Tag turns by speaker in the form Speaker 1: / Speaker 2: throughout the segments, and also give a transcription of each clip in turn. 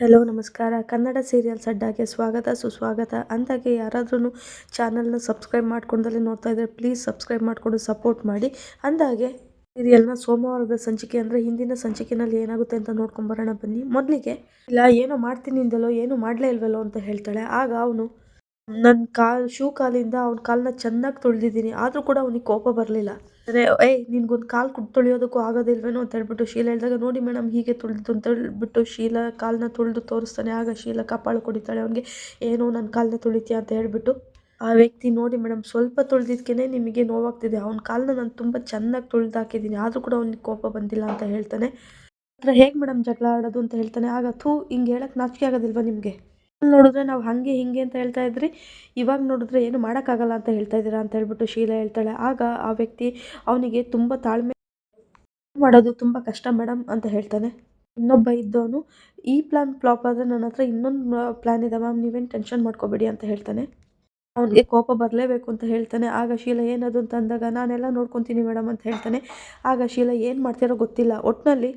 Speaker 1: Hello, ನಮಸ್ಕಾರ. Kannada serials ಅಡ್ಡಾಗೆ ಸ್ವಾಗತ, ಸುಸ್ವಾಗತ. ಅಂದಾಗೆ ಯಾರಾದ್ರೂ ಚಾನಲ್ನ ಸಬ್ಸ್ಕ್ರೈಬ್ ಮಾಡ್ಕೊಂಡಲ್ಲಿ ನೋಡ್ತಾ ಇದ್ದರೆ ಪ್ಲೀಸ್ ಸಬ್ಸ್ಕ್ರೈಬ್ ಮಾಡಿಕೊಂಡು ಸಪೋರ್ಟ್ ಮಾಡಿ. ಅಂದಾಗೆ ಸೀರಿಯಲ್ನ ಸೋಮವಾರದ ಸಂಚಿಕೆ ಅಂದರೆ ಹಿಂದಿನ ಸಂಚಿಕೆನಲ್ಲಿ ಏನಾಗುತ್ತೆ ಅಂತ ನೋಡ್ಕೊಂಬರೋಣ ಬನ್ನಿ. ಮೊದಲಿಗೆ, ಇಲ್ಲ, ಏನೋ ಮಾಡ್ತೀನಿ ಅಂದಲೋ, ಏನು ಮಾಡಲೇ ಇಲ್ವಲ್ಲೋ ಅಂತ ಹೇಳ್ತಾಳೆ. ಆಗ ಅವನು ನನ್ನ ಕಾಲು, ಶೂ ಕಾಲಿಂದ ಅವ್ನ ಕಾಲನ್ನ ಚೆನ್ನಾಗಿ ತೊಳೆದಿದ್ದೀನಿ. ಆದರೂ ಕೂಡ ಅವನಿಗೆ ಕೋಪ ಬರಲಿಲ್ಲ. ಅಂದರೆ, ಏಯ್, ನಿನ್ಗೊಂದು ಕಾಲು ಕುಟ್ ತೊಳೆಯೋದಕ್ಕೂ ಆಗೋದಿಲ್ವೇನೋ ಅಂತ ಹೇಳ್ಬಿಟ್ಟು ಶೀಲಾ ಹೇಳಿದಾಗ, ನೋಡಿ ಮೇಡಮ್ ಹೀಗೆ ತುಳಿದು ಅಂತ ಹೇಳ್ಬಿಟ್ಟು ಶೀಲಾ ಕಾಲನ್ನ ತೊಳೆದು ತೋರಿಸ್ತಾನೆ. ಆಗ ಶೀಲಾ ಕಪಾಳು ಕೊಡಿತಾಳೆ. ಅವನಿಗೆ, ಏನೋ ನನ್ನ ಕಾಲನ್ನ ತುಳಿತೀಯ? ಅಂತ ಹೇಳ್ಬಿಟ್ಟು ಆ ವ್ಯಕ್ತಿ, ನೋಡಿ ಮೇಡಮ್ ಸ್ವಲ್ಪ ತುಳಿದಿದ್ಕೇ ನಿಮಗೆ ನೋವಾಗ್ತಿದೆ. ಅವ್ನ ಕಾಲನ್ನ ನಾನು ತುಂಬ ಚೆನ್ನಾಗಿ ತುಳಿದು ಹಾಕಿದ್ದೀನಿ. ಆದರೂ ಕೂಡ ಅವ್ನಿಗೆ ಕೋಪ ಬಂದಿಲ್ಲ ಅಂತ ಹೇಳ್ತಾನೆ. ಹತ್ರ ಹೇಗೆ ಮೇಡಮ್ ಜಗಳ ಆಡೋದು ಅಂತ ಹೇಳ್ತಾನೆ. ಆಗ ಥೂ, ಹಿಂಗೆ ಹೇಳಕ್ಕೆ ನಾಚಿಕೆ ಆಗೋದಿಲ್ವಾ ನಿಮಗೆ? ನೋಡಿದ್ರೆ ನಾವು ಹಾಗೆ ಹಿಂಗೆ ಅಂತ ಹೇಳ್ತಾ ಇದ್ರಿ. ಇವಾಗ ನೋಡಿದ್ರೆ ಏನು ಮಾಡೋಕ್ಕಾಗಲ್ಲ ಅಂತ ಹೇಳ್ತಾ ಇದ್ದೀರಾ ಅಂತ ಹೇಳ್ಬಿಟ್ಟು ಶೀಲಾ ಹೇಳ್ತಾಳೆ. ಆಗ ಆ ವ್ಯಕ್ತಿ ಅವನಿಗೆ ತುಂಬ ತಾಳ್ಮೆ ಮಾಡೋದು ತುಂಬ ಕಷ್ಟ ಮೇಡಮ್ ಅಂತ ಹೇಳ್ತಾನೆ. ಇನ್ನೊಬ್ಬ ಇದ್ದವನು, ಈ ಪ್ಲ್ಯಾನ್ ಫ್ಲಾಪ್ ಆದರೆ ನನ್ನ ಹತ್ರ ಇನ್ನೊಂದು ಪ್ಲ್ಯಾನ್ ಇದೆ ಮ್ಯಾಮ್, ನೀವೇನು ಟೆನ್ಷನ್ ಮಾಡ್ಕೋಬೇಡಿ ಅಂತ ಹೇಳ್ತಾನೆ. ಅವನಿಗೆ ಕೋಪ ಬರಲೇಬೇಕು ಅಂತ ಹೇಳ್ತಾನೆ. ಆಗ ಶೀಲ ಏನದು ಅಂತ ಅಂದಾಗ, ನಾನೆಲ್ಲ ನೋಡ್ಕೊತೀನಿ ಮೇಡಮ್ ಅಂತ ಹೇಳ್ತಾನೆ. ಆಗ ಶೀಲ ಏನು ಮಾಡ್ತಿರೋ ಗೊತ್ತಿಲ್ಲ. ಒಟ್ಟಿನಲ್ಲಿ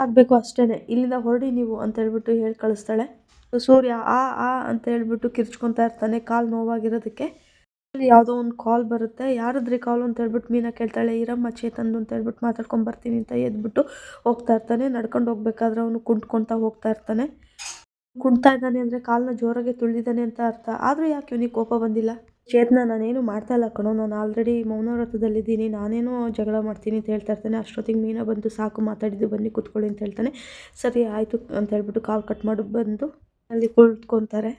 Speaker 1: ಆಗಬೇಕು ಅಷ್ಟೇ ಇಲ್ಲಿಂದ ಹೊರಡಿ ನೀವು ಅಂತ ಹೇಳ್ಬಿಟ್ಟು ಹೇಳಿ ಕಳಿಸ್ತಾಳೆ. ಸೂರ್ಯ, ಆ ಆ ಅಂತ ಹೇಳ್ಬಿಟ್ಟು ಕಿರ್ಚ್ಕೊತಾ ಇರ್ತಾನೆ ಕಾಲು ನೋವಾಗಿರೋದಕ್ಕೆ. ಯಾವುದೋ ಒಂದು ಕಾಲ್ ಬರುತ್ತೆ. ಯಾರದ್ರಿ ಕಾಲ್ ಅಂತ ಹೇಳ್ಬಿಟ್ಟು ಮೀನಾ ಕೇಳ್ತಾಳೆ. ಇರಮ್ಮ, ಚೇತನ್ದು ಅಂತ ಹೇಳ್ಬಿಟ್ಟು ಮಾತಾಡ್ಕೊಂಡು ಬರ್ತೀನಿ ಅಂತ ಎದ್ಬಿಟ್ಟು ಹೋಗ್ತಾ ಇರ್ತಾನೆ. ನಡ್ಕೊಂಡು ಹೋಗ್ಬೇಕಾದ್ರೆ ಅವನು ಕುಂಟ್ಕೊತಾ ಹೋಗ್ತಾ ಇರ್ತಾನೆ. ಕುಣ್ತಾ ಇದ್ದಾನೆ ಅಂದರೆ ಕಾಲನ್ನ ಜೋರಾಗಿ ತುಳಿದಿದ್ದಾನೆ ಅಂತ ಅರ್ಥ. ಆದರೂ ಯಾಕೆ ಇವನಿಗೆ ಕೋಪ ಬಂದಿಲ್ಲ? ಚೇತನ, ನಾನೇನು ಮಾಡ್ತಾ ಇಲ್ಲ ಕಣೋ. ನಾನು ಆಲ್ರೆಡಿ ಮೌನವ್ರತದಲ್ಲಿದ್ದೀನಿ ನಾನೇನೋ ಜಗಳ ಮಾಡ್ತೀನಿ ಅಂತ ಹೇಳ್ತಾ ಇರ್ತಾನೆ. ಅಷ್ಟೊತ್ತಿಗೆ ಮೀನಾ ಬಂದು ಸಾಕು ಮಾತಾಡಿದ್ದು, ಬನ್ನಿ ಕುತ್ಕೊಳ್ಳಿ ಅಂತ ಹೇಳ್ತಾನೆ. ಸರಿ, ಆಯಿತು ಅಂತ ಹೇಳ್ಬಿಟ್ಟು ಕಾಲ್ ಕಟ್ ಮಾಡಿ, ಬಂದು ಅಲ್ಲಿ ಕುಳಿತ್ಕೊತಾರೆ.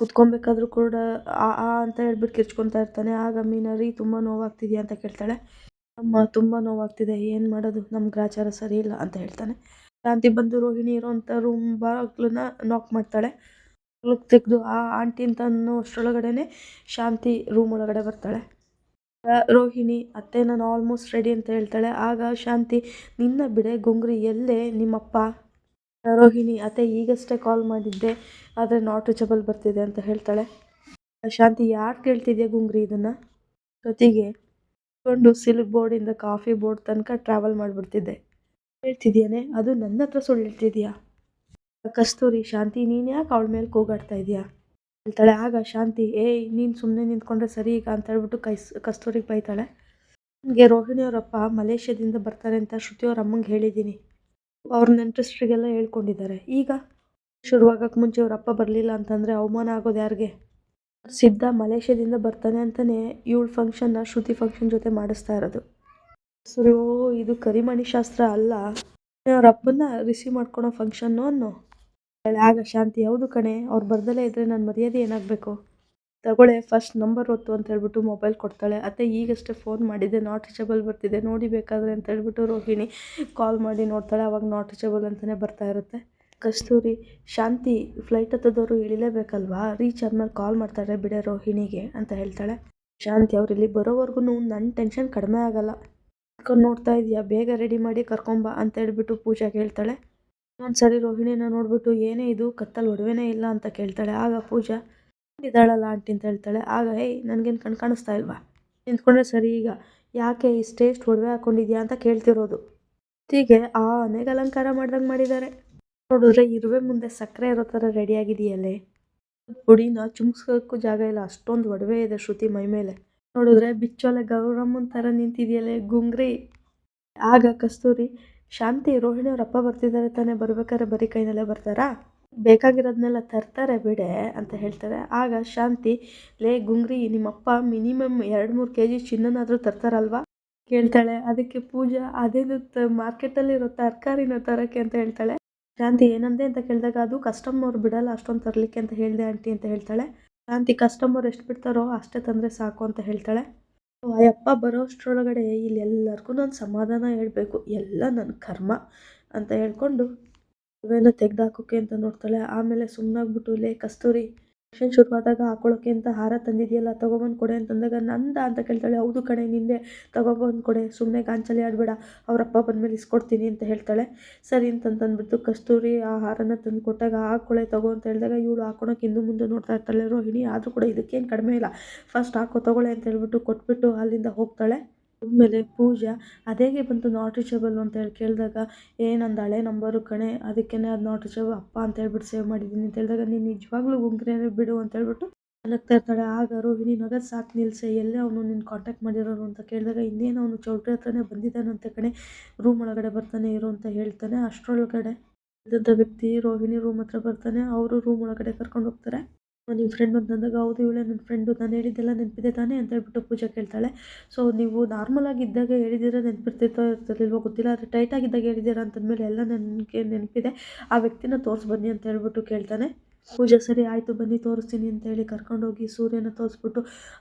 Speaker 1: ಕುತ್ಕೊಬೇಕಾದ್ರೂ ಕೂಡ ಆ ಆ ಅಂತ ಹೇಳ್ಬಿಟ್ಟು ಕಿರ್ಚ್ಕೊತಾ ಇರ್ತಾನೆ. ಆಗ ಮೀನರಿ ತುಂಬ ನೋವಾಗ್ತಿದೆಯಾ ಅಂತ ಕೇಳ್ತಾಳೆ. ಅಮ್ಮ, ತುಂಬ ನೋವಾಗ್ತಿದೆ. ಏನು ಮಾಡೋದು? ನಮ್ಮ ಗ್ರಾಚಾರ ಸರಿ ಇಲ್ಲ ಅಂತ ಹೇಳ್ತಾನೆ. ಶಾಂತಿ ಬಂದು ರೋಹಿಣಿ ಇರುವಂತ ರೂಮ್ ಬಾಗ್ಲನ್ನ ನಾಕ್ ಮಾಡ್ತಾಳೆ. ತೆಗೆದು ಆ ಆಂಟಿ ಅಂತ ಅನ್ನೋ ಶಾಂತಿ ರೂಮ್ ಒಳಗಡೆ ಬರ್ತಾಳೆ. ರೋಹಿಣಿ ಅತ್ತೆ ನಾನು ಆಲ್ಮೋಸ್ಟ್ ರೆಡಿ ಅಂತ ಹೇಳ್ತಾಳೆ. ಆಗ ಶಾಂತಿ, ನಿನ್ನ ಬಿಡೆ ಗುಂಗ್ರಿ ಎಲ್ಲೇ ನಿಮ್ಮಪ್ಪ? ರೋಹಿಣಿ, ಅತ್ತೆ ಈಗಷ್ಟೇ ಕಾಲ್ ಮಾಡಿದ್ದೆ, ಆದರೆ ನಾಟ್ ರೀಚಬಲ್ ಬರ್ತಿದೆ ಅಂತ ಹೇಳ್ತಾಳೆ. ಶಾಂತಿ, ಯಾರು ಕೇಳ್ತಿದ್ಯಾ ಗುಂಗ್ರಿ ಇದನ್ನು? ಜೊತೆಗೆ ಕೊಂಡು ಸಿಲ್ಕ್ ಬೋರ್ಡಿಂದ ಕಾಫಿ ಬೋರ್ಡ್ ತನಕ ಟ್ರಾವೆಲ್ ಮಾಡಿಬಿಡ್ತಿದ್ದೆ. ಹೇಳ್ತಿದ್ಯಾನೆ? ಅದು ನನ್ನ ಹತ್ರ ಸುಳ್ಳು ಹೇಳ್ತಿದ್ಯಾ? ಕಸ್ತೂರಿ, ಶಾಂತಿ, ನೀನು ಯಾಕೆ ಅವಳ ಮೇಲೆ ಕೂಗಾಡ್ತಾ ಇದೆಯಾ? ಹೇಳ್ತಾಳೆ, ಆಗ ಶಾಂತಿ, ಏಯ್, ನೀನು ಸುಮ್ಮನೆ ನಿಂತ್ಕೊಂಡ್ರೆ ಸರಿ ಈಗ ಅಂತ ಹೇಳ್ಬಿಟ್ಟು ಕೈಸ್, ಕಸ್ತೂರಿಗೆ ಬೈತಾಳೆ. ನನಗೆ ರೋಹಿಣಿಯವರಪ್ಪ ಮಲೇಷ್ಯಾದಿಂದ ಬರ್ತಾರೆ ಅಂತ ಶ್ರುತಿಯವ್ರ ಅಮ್ಮಂಗೆ ಹೇಳಿದ್ದೀನಿ ಅವ್ರ ನೆಂಟಸ್ಟ್ರಿಗೆಲ್ಲ ಹೇಳ್ಕೊಂಡಿದ್ದಾರೆ. ಈಗ ಶುರುವಾಗಕ್ಕೆ ಮುಂಚೆ ಅವ್ರ ಅಪ್ಪ ಬರಲಿಲ್ಲ ಅಂತಂದರೆ ಅವಮಾನ ಆಗೋದು ಯಾರಿಗೆ? ಸಿದ್ಧ ಮಲೇಷ್ಯಾದಿಂದ ಬರ್ತಾನೆ ಅಂತಲೇ ಇವಳು ಫಂಕ್ಷನ್ನ ಶ್ರುತಿ ಫಂಕ್ಷನ್ ಜೊತೆ ಮಾಡಿಸ್ತಾ ಇರೋದು. ಸರಿ ಇದು ಕರಿಮಣಿ ಶಾಸ್ತ್ರ ಅಲ್ಲ. ಅವ್ರ ಅಪ್ಪನ ರಿಸೀವ್ ಮಾಡ್ಕೊಳೋ ಫಂಕ್ಷನ್ನು ಅನ್ನೋ. ಆಗ ಶಾಂತಿ ಹೌದು ಕಣೆ? ಅವ್ರು ಬರ್ದಲೇ ಇದ್ದರೆ ನನ್ನ ಮರ್ಯಾದೆ ಏನಾಗಬೇಕು? ತಗೊಳ್ಳೆ ಫಸ್ಟ್ ನಂಬರ್ ಒತ್ತು ಅಂತ ಹೇಳ್ಬಿಟ್ಟು ಮೊಬೈಲ್ ಕೊಡ್ತಾಳೆ. ಅತ್ತೆ, ಈಗಷ್ಟೇ ಫೋನ್ ಮಾಡಿದ್ದೆ ನಾಟ್ ರೀಚಬಲ್ ಬರ್ತಿದೆ. ನೋಡಿ ಬೇಕಾದ್ರೆ ಅಂತ ಹೇಳ್ಬಿಟ್ಟು ರೋಹಿಣಿ ಕಾಲ್ ಮಾಡಿ ನೋಡ್ತಾಳೆ. ಅವಾಗ ನಾಟ್ ರೀಚಬಲ್ ಅಂತಲೇ ಬರ್ತಾ ಇರುತ್ತೆ. ಕಸ್ತೂರಿ, ಶಾಂತಿ ಫ್ಲೈಟ್ ಹತ್ತದವರು ಇಳಿಲೇಬೇಕಲ್ವಾ ರೀಚ್ ಆದ್ಮೇಲೆ ಕಾಲ್ ಮಾಡ್ತಾರೆ, ಬಿಡೆ ರೋಹಿಣಿಗೆ ಅಂತ ಹೇಳ್ತಾಳೆ. ಶಾಂತಿ ಅವ್ರು ಇಲ್ಲಿ ಬರೋವರೆಗೂ ನನ್ನ ಟೆನ್ಷನ್ ಕಡಿಮೆ ಆಗಲ್ಲ. ನೋಡ್ತಾ ಇದೆಯಾ? ಬೇಗ ರೆಡಿ ಮಾಡಿ ಕರ್ಕೊಂಬ ಅಂತ ಹೇಳ್ಬಿಟ್ಟು ಪೂಜಾ ಹೇಳ್ತಾಳೆ ಒಂದು ಸರಿ ರೋಹಿಣಿನ ನೋಡ್ಬಿಟ್ಟು, ಏನೇ ಇದು ಕತ್ತಲ್ಲಿ ಒಡವೆನೇ ಇಲ್ಲ ಅಂತ ಕೇಳ್ತಾಳೆ. ಆಗ ಪೂಜಾ ಇದ್ದಾಳಲ್ಲ ಆಂಟಿ ಅಂತ ಹೇಳ್ತಾಳೆ. ಆಗ, ಏಯ್, ನನಗೇನು ಕಣ್ ಕಾಣಿಸ್ತಾ ಇಲ್ವಾ? ನಿಂತ್ಕೊಂಡ್ರೆ ಸರಿ ಈಗ. ಯಾಕೆ ಇಷ್ಟೇಷ್ಟು ಒಡವೆ ಹಾಕ್ಕೊಂಡಿದ್ಯಾ ಅಂತ ಕೇಳ್ತಿರೋದು. ಹೀಗೆ ಆ ಅನೇಕ ಅಲಂಕಾರ ಮಾಡ್ದಂಗೆ ಮಾಡಿದ್ದಾರೆ ನೋಡಿದ್ರೆ ಇರುವೆ ಮುಂದೆ ಸಕ್ಕರೆ ಇರೋ ಥರ ರೆಡಿಯಾಗಿದೆಯಲ್ಲೇ ಪುಡಿನ ಚುಮ್ಸ್ಕೋಕ್ಕೂ ಜಾಗ ಇಲ್ಲ. ಅಷ್ಟೊಂದು ಒಡವೆ ಇದೆ ಶ್ರುತಿ ಮೈ ಮೇಲೆ. ನೋಡಿದ್ರೆ ಬಿಚ್ಚೋಲೆ ಗೌರಮ್ಮನ ಥರ ನಿಂತಿದೆಯಲ್ಲೇ, ಗುಂಗ್ರಿ. ಆಗ ಕಸ್ತೂರಿ, ಶಾಂತಿ, ರೋಹಿಣಿ ಅವ್ರ ಅಪ್ಪ ಬರ್ತಿದ್ದಾರೆ ತಾನೇ, ಬರಬೇಕಾದ್ರೆ ಬರೀ ಕೈನಲ್ಲೇ ಬರ್ತಾರಾ? ಬೇಕಾಗಿರೋದನ್ನೆಲ್ಲ ತರ್ತಾರೆ ಬಿಡೆ ಅಂತ ಹೇಳ್ತಾರೆ. ಆಗ ಶಾಂತಿ, ಲೇ ಗುಂಗ್ರಿ, ನಿಮ್ಮಪ್ಪ ಮಿನಿಮಮ್ ಎರಡು ಮೂರು ಕೆ ಜಿ ಚಿನ್ನನಾದರೂ ತರ್ತಾರಲ್ವಾ? ಕೇಳ್ತಾಳೆ. ಅದಕ್ಕೆ ಪೂಜಾ, ಅದೇನು ತ ಮಾರ್ಕೆಟಲ್ಲಿರೋ ತರಕಾರಿನ ತರೋಕ್ಕೆ ಅಂತ ಹೇಳ್ತಾಳೆ. ಶಾಂತಿ, ಏನಂದೆ ಅಂತ ಕೇಳಿದಾಗ, ಅದು ಕಸ್ಟಮರ್ ಬಿಡಲ್ಲ, ಅಷ್ಟೊಂದು ತರಲಿಕ್ಕೆ ಅಂತ ಹೇಳಿದೆ, ಆಂಟಿ ಅಂತ ಹೇಳ್ತಾಳೆ. ಶಾಂತಿ ಕಸ್ಟಮರ್ ಎಷ್ಟು ಬಿಡ್ತಾರೋ ಅಷ್ಟೇ ತಂದರೆ ಸಾಕು ಅಂತ ಹೇಳ್ತಾಳೆ. ಅಯ್ಯಪ್ಪ ಬರೋಷ್ಟರೊಳಗಡೆ ಇಲ್ಲಿ ಎಲ್ಲರಿಗೂ ನಾನು ಸಮಾಧಾನ ಹೇಳಬೇಕು. ಎಲ್ಲ ನನ್ನ ಕರ್ಮ ಅಂತ ಹೇಳ್ಕೊಂಡು ಇವೇನೋ ತೆಗ್ದು ಹಾಕೋಕೆ ಅಂತ ನೋಡ್ತಾಳೆ. ಆಮೇಲೆ ಸುಮ್ಮನಾಗ್ಬಿಟ್ಟು ಲೇ, ಕಸ್ತೂರಿ ಫಂಕ್ಷನ್ ಶುರುವಾದಾಗ ಹಾಕೊಳ್ಳೋಕೆ ಅಂತ ಹಾರ ತಂದಿದೆಯಲ್ಲ, ತೊಗೊಬಂದು ಕೊಡೆ ಅಂತಂದಾಗ ನಂದ ಅಂತ ಕೇಳ್ತಾಳೆ. ಹೌದು ಕಣೆ, ನಿಂದೆ ತೊಗೊಬಂದು ಕೊಡೆ ಸುಮ್ಮನೆ ಗಾಂಚಲಿ ಆಡಬೇಡ, ಅವರಪ್ಪ ಬಂದಮೇಲೆ ಇಸ್ಕೊಡ್ತೀನಿ ಅಂತ ಹೇಳ್ತಾಳೆ. ಸರಿ ಅಂತಂತಂದ್ಬಿಟ್ಟು ಕಸ್ತೂರಿ ಆ ಹಾರನ ತಂದು ಕೊಟ್ಟಾಗ ಹಾಕೊಳ್ಳೆ ತಗೋ ಅಂತ ಹೇಳಿದಾಗ ಇವಳು ಹಾಕೊಳ್ಳೋಕೆ ಹಿಂದೆ ಮುಂದೆ ನೋಡ್ತಾ ಇರ್ತಾಳೆ. ರೋಹಿಣಿ, ಆದರೂ ಕೂಡ ಇದಕ್ಕೇನು ಕಡಿಮೆ ಇಲ್ಲ. ಫಸ್ಟ್ ಹಾಕೋ ತಗೊಳ್ಳೆ ಅಂತ ಹೇಳ್ಬಿಟ್ಟು ಕೊಟ್ಬಿಟ್ಟು ಅಲ್ಲಿಂದ ಹೋಗ್ತಾಳೆ. ಆಮೇಲೆ ಪೂಜಾ ಅದೇಗೆ ಬಂತು ನಾಟ್ ರೀಚಬಲ್ ಅಂತ ಹೇಳಿ ಕೇಳಿದಾಗ, ಏ, ನಂದು ಹಳೆ ನಂಬರು ಕಣೆ ಅದಕ್ಕೇ ಅದು ನಾಟ್ ರೀಚಬಲ್ ಅಪ್ಪ ಅಂತ ಹೇಳ್ಬಿಟ್ಟು ಸೇವ್ ಮಾಡಿದ್ದೀನಿ. ಅಂತ ಹೇಳಿದಾಗ, ನೀನು ನಿಜವಾಗ್ಲೂ ಗುಂಗ್ರೇನೆ ಬಿಡು ಅಂತ ಹೇಳ್ಬಿಟ್ಟು ನಗ್ತಾ ಇರ್ತಾಳೆ. ಆಗ ರೋಹಿಣಿ, ನಗದು ಸಾಕು ನಿಲ್ಸೆ, ಎಲ್ಲೇ ಅವನು ನಿನ್ನ ಕಾಂಟ್ಯಾಕ್ಟ್ ಮಾಡಿರೋರು? ಅಂತ ಕೇಳಿದಾಗ, ಇನ್ನೇನು ಅವನು ಚೌಟ್ರಿ ಹತ್ರನೇ ಬಂದಿದ್ದಾನಂತೆ ಕಣೆ ರೂಮ್ ಒಳಗಡೆ ಬರ್ತಾನೆ ಇರು ಅಂತ ಹೇಳ್ತಾನೆ. ಅಷ್ಟರೊಳಗಡೆ ಇದ್ದಂಥ ವ್ಯಕ್ತಿ ರೋಹಿಣಿ ರೂಮ್ ಹತ್ರ ಬರ್ತಾನೆ, ಅವರು ರೂಮ್ ಒಳಗಡೆ ಕರ್ಕೊಂಡು ಹೋಗ್ತಾರೆ. ನಿಮ್ಮ ಫ್ರೆಂಡ್ ಅಂತ ಅಂದಾಗ ಹೌದು ಇವಳೇ ನನ್ನ ಫ್ರೆಂಡು ನಾನು ಹೇಳಿದ್ದೆಲ್ಲ ನೆನಪಿದೆ ತಾನೇ ಅಂತ ಹೇಳ್ಬಿಟ್ಟು ಪೂಜಾ ಕೇಳ್ತಾಳೆ. ಸೊ ನೀವು ನಾರ್ಮಲ್ ಆಗಿದ್ದಾಗ ಹೇಳಿದ್ದೀರ ನೆನಪಿರ್ತಿರ್ತೋ ಇರ್ತಿರ್ಲಿಲ್ವೋ ಗೊತ್ತಿಲ್ಲ, ಆದರೆ ಟೈಟ್ ಆಗಿದ್ದಾಗ ಹೇಳಿದ್ದೀರಾ ಅಂತಂದಮೇಲೆ ಎಲ್ಲ ನನಗೆ ನೆನಪಿದೆ. ಆ ವ್ಯಕ್ತಿನ ತೋರಿಸಿ ಬನ್ನಿ ಅಂತ ಹೇಳ್ಬಿಟ್ಟು ಕೇಳ್ತಾನೆ. ಪೂಜಾ, ಸರಿ ಆಯಿತು, ಬನ್ನಿ, ತೋರಿಸ್ತೀನಿ ಅಂತ ಹೇಳಿ ಕರ್ಕೊಂಡೋಗಿ ಸೂರ್ಯನ ತೋರಿಸ್ಬಿಟ್ಟು,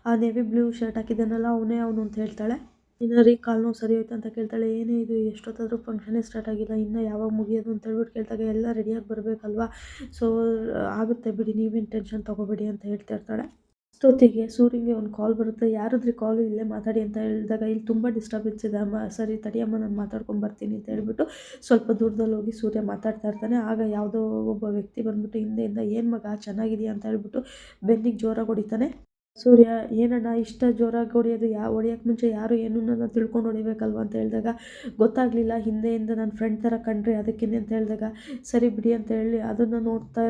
Speaker 1: ಆ ನೇವಿ ಬ್ಲೂ ಶರ್ಟ್ ಹಾಕಿದ್ದಾನಲ್ಲ ಅವನೇ ಅವನು ಅಂತ ಹೇಳ್ತಾಳೆ. ಇನ್ನು ರೀ ಕಾಲು ನೋವು ಸರಿ ಹೋಯ್ತು ಅಂತ ಕೇಳ್ತಾಳೆ, ಏನೇ ಇದು, ಎಷ್ಟೊತ್ತಾದರೂ ಫಂಕ್ಷನೇ ಸ್ಟಾರ್ಟ್ ಆಗಿಲ್ಲ, ಇನ್ನು ಯಾವಾಗ ಮುಗಿಯೋದು ಅಂತ ಹೇಳ್ಬಿಟ್ಟು ಕೇಳ್ತಾಗ ಎಲ್ಲ ರೆಡಿಯಾಗಿ ಬರಬೇಕಲ್ವಾ? ಸೊ ಆಗುತ್ತೆ ಬಿಡಿ, ನೀವೇನು ಟೆನ್ಷನ್ ತೊಗೋಬೇಡಿ ಅಂತ ಹೇಳ್ತಾ ಇರ್ತಾಳೆ. ಅಷ್ಟೊತ್ತಿಗೆ ಸೂರ್ಯಂಗೆ ಒಂದು ಕಾಲ್ ಬರುತ್ತೆ, ಯಾರಾದ್ರೂ ಕಾಲು ಇಲ್ಲೇ ಮಾತಾಡಿ ಅಂತ ಹೇಳಿದಾಗ ಇಲ್ಲಿ ತುಂಬ ಡಿಸ್ಟರ್ಬೆನ್ಸ್ ಇದೆ, ಅಮ್ಮ, ಸರಿ ತಡಿಯಮ್ಮ ನಾನು ಮಾತಾಡ್ಕೊಂಡು ಬರ್ತೀನಿ ಅಂತ ಹೇಳ್ಬಿಟ್ಟು ಸ್ವಲ್ಪ ದೂರದಲ್ಲಿ ಹೋಗಿ ಸೂರ್ಯ ಮಾತಾಡ್ತಾ ಇರ್ತಾನೆ. ಆಗ ಯಾವುದೋ ಒಬ್ಬ ವ್ಯಕ್ತಿ ಬಂದ್ಬಿಟ್ಟು ಹಿಂದೆಯಿಂದ, ಏನು ಮಗ, ಚೆನ್ನಾಗಿದೆಯಾ? ಅಂತ ಹೇಳ್ಬಿಟ್ಟು ಬೆನ್ನಿಗೆ ಜೋರಾಗಿ ಹೊಡಿತಾನೆ. ಸೂರ್ಯ, ಏನಣ್ಣ, ಇಷ್ಟ ಜೋರಾಗಿ ಹೊಡೆಯೋದು ಯಾ ಹೊಡೆಯೋಕ್ಕೆ ಮುಂಚೆ ಯಾರು ಏನು ನನ್ನ ತಿಳ್ಕೊಂಡು ಹೊಡಿಬೇಕಲ್ವ ಅಂತ ಹೇಳಿದಾಗ, ಗೊತ್ತಾಗಲಿಲ್ಲ, ಹಿಂದೆಯಿಂದ ನನ್ನ ಫ್ರೆಂಡ್ ಥರ ಕಂಡ್ರಿ ಅದಕ್ಕೇನೆ ಅಂತ ಹೇಳಿದಾಗ, ಸರಿ ಬಿಡಿ ಅಂತ ಹೇಳಿ ಅದನ್ನು ನೋಡ್ತಾ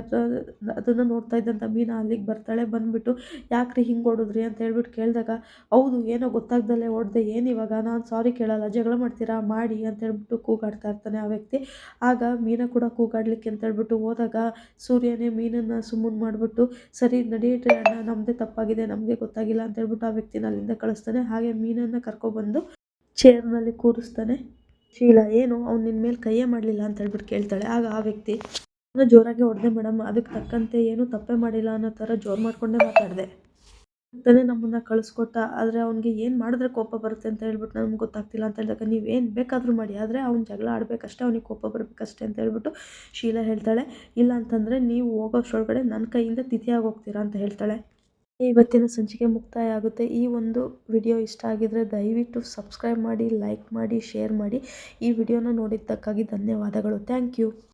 Speaker 1: ಅದನ್ನು ನೋಡ್ತಾ ಇದ್ದಂಥ ಮೀನಾ ಅಲ್ಲಿಗೆ ಬರ್ತಾಳೆ, ಬಂದುಬಿಟ್ಟು, ಯಾಕ್ರಿ ಹಿಂಗೆ ಹೊಡೆದ್ರಿ? ಅಂತ ಹೇಳ್ಬಿಟ್ಟು ಕೇಳಿದಾಗ, ಹೌದು, ಏನೋ ಗೊತ್ತಾಗ್ದಲ್ಲೇ ಹೊಡೆದೆ, ಏನು ಇವಾಗ? ನಾನು ಸಾರಿ ಕೇಳಲ್ಲ, ಜಗಳ ಮಾಡ್ತೀರಾ? ಮಾಡಿ, ಅಂತ ಹೇಳ್ಬಿಟ್ಟು ಕೂಗಾಡ್ತಾ ಇರ್ತಾನೆ ಆ ವ್ಯಕ್ತಿ. ಆಗ ಮೀನಾ ಕೂಡ ಕೂಗಾಡ್ಲಿಕ್ಕೆ ಅಂತ ಹೇಳ್ಬಿಟ್ಟು ಹೋದಾಗ, ಸೂರ್ಯನೇ ಮೀನನ್ನು ಸುಮ್ಮನೆ ಮಾಡಿಬಿಟ್ಟು, ಸರಿ ನಡೀಟ್ರಿ ಅಣ್ಣ ನಮ್ಮದೇ ತಪ್ಪಾಗಿದೆ ನಮಗೆ ಗೊತ್ತಾಗಿಲ್ಲ ಅಂತ ಹೇಳ್ಬಿಟ್ಟು ಆ ವ್ಯಕ್ತಿನ ಅಲ್ಲಿಂದ ಕಳಿಸ್ತಾನೆ. ಹಾಗೆ ಮೀನನ್ನು ಕರ್ಕೊಬಂದು ಚೇರ್ನಲ್ಲಿ ಕೂರಿಸ್ತಾನೆ. ಶೀಲಾ, ಏನು? ಅವ್ನು ನಿನ್ನ ಮೇಲೆ ಕೈಯೇ ಮಾಡಲಿಲ್ಲ ಅಂತ ಹೇಳ್ಬಿಟ್ಟು ಕೇಳ್ತಾಳೆ. ಆಗ ಆ ವ್ಯಕ್ತಿ ಜೋರಾಗೆ ಹೊಡೆದೆ ಮೇಡಮ್ ಅದಕ್ಕೆ ತಕ್ಕಂತೆ ಏನು ತಪ್ಪೇ ಮಾಡಿಲ್ಲ ಅನ್ನೋ ಥರ ಜೋರು ಮಾಡಿಕೊಂಡೇ ಮಾತಾಡಿದೆ. ತಾನೇ ನಮ್ಮನ್ನು ಕಳಿಸ್ಕೊಟ್ಟ. ಆದರೆ ಅವನಿಗೆ ಏನು ಮಾಡಿದ್ರೆ ಕೋಪ ಬರುತ್ತೆ ಅಂತ ಹೇಳ್ಬಿಟ್ಟು ನಮ್ಗೆ ಗೊತ್ತಾಗ್ತಿಲ್ಲ ಅಂತ ಹೇಳಿದಾಗ ಏನು ಬೇಕಾದರೂ ಮಾಡಿ. ಆದರೆ ಅವ್ನು ಜಗಳ ಆಡಬೇಕಷ್ಟೇ, ಅವ್ನಿಗೆ ಕೋಪ ಬರಬೇಕಷ್ಟೇ ಅಂತ ಹೇಳ್ಬಿಟ್ಟು ಶೀಲಾ ಹೇಳ್ತಾಳೆ. ಇಲ್ಲ ಅಂತಂದರೆ ನೀವು ಹೋಗೋಷ್ಟೊಳಗಡೆ ನನ್ನ ಕೈಯಿಂದ ತಿಥಿಯಾಗಿ ಹೋಗ್ತೀರಾ ಅಂತ ಹೇಳ್ತಾಳೆ. ಇವತ್ತಿನ ಸಂಚಿಕೆ ಮುಕ್ತಾಯ ಆಗುತ್ತೆ. ಈ ಒಂದು ವಿಡಿಯೋ ಇಷ್ಟ ಆಗಿದ್ದರೆ ದಯವಿಟ್ಟು ಸಬ್ಸ್ಕ್ರೈಬ್ ಮಾಡಿ ಲೈಕ್ ಮಾಡಿ ಶೇರ್ ಮಾಡಿ. ಈ ವಿಡಿಯೋನ ನೋಡಿದ್ದಕ್ಕಾಗಿ ಧನ್ಯವಾದಗಳು. Thank you